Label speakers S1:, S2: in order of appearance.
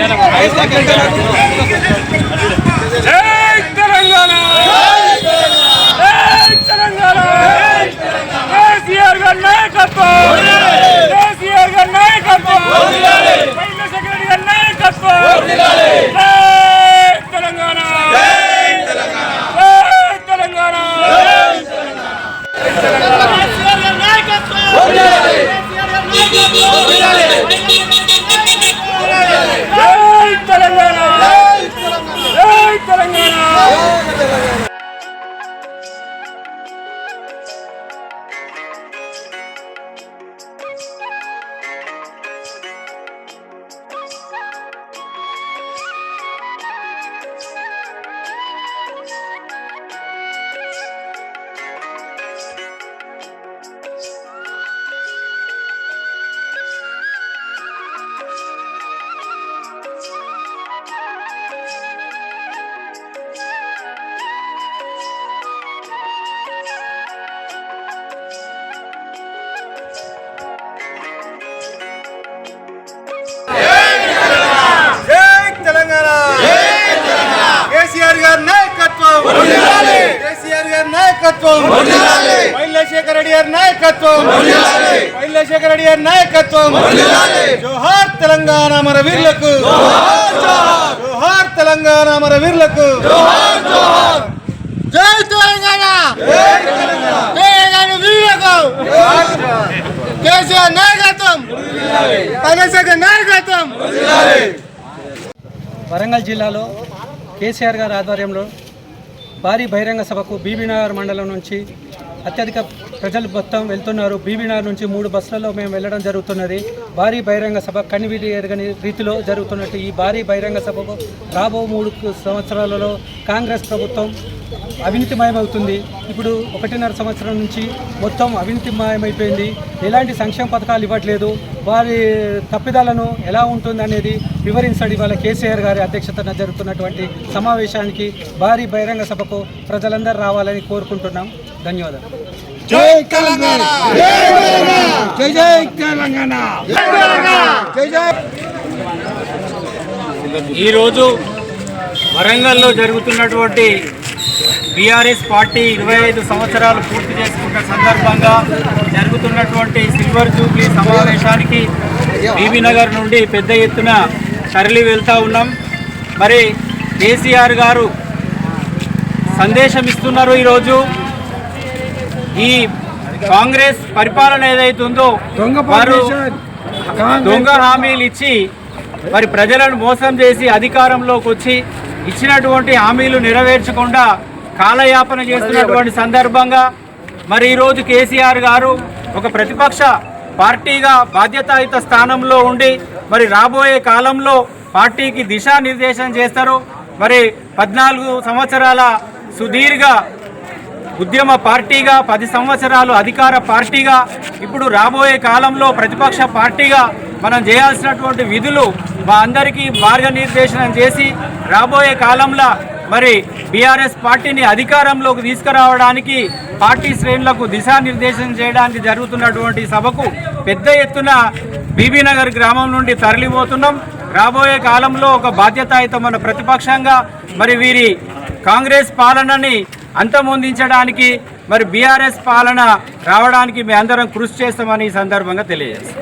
S1: తెలంగాణ! తెలంగాణ!
S2: రెడ్డి గారి నాయకత్వం. మైలశేఖర రెడ్డి గారి నాయకత్వం. జోహార్ తెలంగాణ మన వీర్లకు జోహార్. తెలంగాణ మన వీర్లకు జై తెలంగాణ. తెలంగాణ. వీరులకు కేసీఆర్ నాయకత్వం. మైలశేఖర్ నాయకత్వం.
S3: వరంగల్ జిల్లాలో కేసీఆర్ గారి ఆధ్వర్యంలో భారీ బహిరంగ సభకు బీబీనగర్ మండలం నుంచి అత్యధిక ప్రజలు మొత్తం వెళ్తున్నారు. బీబీనగర్ నుంచి మూడు బస్సులలో మేము వెళ్ళడం జరుగుతున్నది. భారీ బహిరంగ సభ కనివిడి ఎరగని రీతిలో జరుగుతున్నట్టు ఈ భారీ బహిరంగ సభకు రాబో మూడు సంవత్సరాలలో కాంగ్రెస్ ప్రభుత్వం అవినీతిమయమవుతుంది. ఇప్పుడు ఒకటిన్నర సంవత్సరం నుంచి మొత్తం అవినీతిమయమైపోయింది. ఎలాంటి సంక్షేమ పథకాలు ఇవ్వట్లేదు. వారి తప్పిదాలను ఎలా ఉంటుంది అనేది వివరించడం. ఇవాళ కేసీఆర్ గారి అధ్యక్షతన జరుగుతున్నటువంటి సమావేశానికి భారీ బహిరంగ సభకు ప్రజలందరూ రావాలని కోరుకుంటున్నాం. ధన్యవాదాలు.
S2: జై తెలంగాణ. జై జై తెలంగాణ. జై జై.
S4: ఈరోజు వరంగల్లో జరుగుతున్నటువంటి బీఆర్ఎస్ పార్టీ ఇరవై ఐదు సంవత్సరాలు పూర్తి చేసుకున్న సందర్భంగా జరుగుతున్నటువంటి సిల్వర్ జూబ్లీ సమావేశానికి బీబీనగర్ నుండి పెద్ద ఎత్తున తరలి వెళ్తా ఉన్నాం. మరి కేసీఆర్ గారు సందేశం ఇస్తున్నారు ఈరోజు. ఈ కాంగ్రెస్ పరిపాలన ఏదైతుందో వారు దొంగ హామీలు ఇచ్చి మరి ప్రజలను మోసం చేసి అధికారంలోకి వచ్చి ఇచ్చినటువంటి హామీలు నెరవేర్చకుండా కాలయాపన చేస్తున్నటువంటి సందర్భంగా మరి ఈరోజు కేసీఆర్ గారు ఒక ప్రతిపక్ష పార్టీగా బాధ్యతాయుత స్థానంలో ఉండి మరి రాబోయే కాలంలో పార్టీకి దిశానిర్దేశం చేస్తారు. మరి పద్నాలుగు సంవత్సరాల సుదీర్ఘ ఉద్యమ పార్టీగా పది సంవత్సరాలు అధికార పార్టీగా ఇప్పుడు రాబోయే కాలంలో ప్రతిపక్ష పార్టీగా మనం చేయాల్సినటువంటి విధులు మా అందరికీ మార్గనిర్దేశనం చేసి రాబోయే కాలంలో మరి బీఆర్ఎస్ పార్టీని అధికారంలోకి తీసుకురావడానికి పార్టీ శ్రేణులకు దిశానిర్దేశం చేయడానికి జరుగుతున్నటువంటి సభకు పెద్ద ఎత్తున బీబీనగర్ గ్రామం నుండి తరలిపోతున్నాం. రాబోయే కాలంలో ఒక బాధ్యతాయుతమైన ప్రతిపక్షంగా మరి వీరి కాంగ్రెస్ పాలనని అంతమొందించడానికి మరి బీఆర్ఎస్ పాలన రావడానికి మేము అందరం కృషి చేస్తామని ఈ సందర్భంగా తెలియజేస్తాం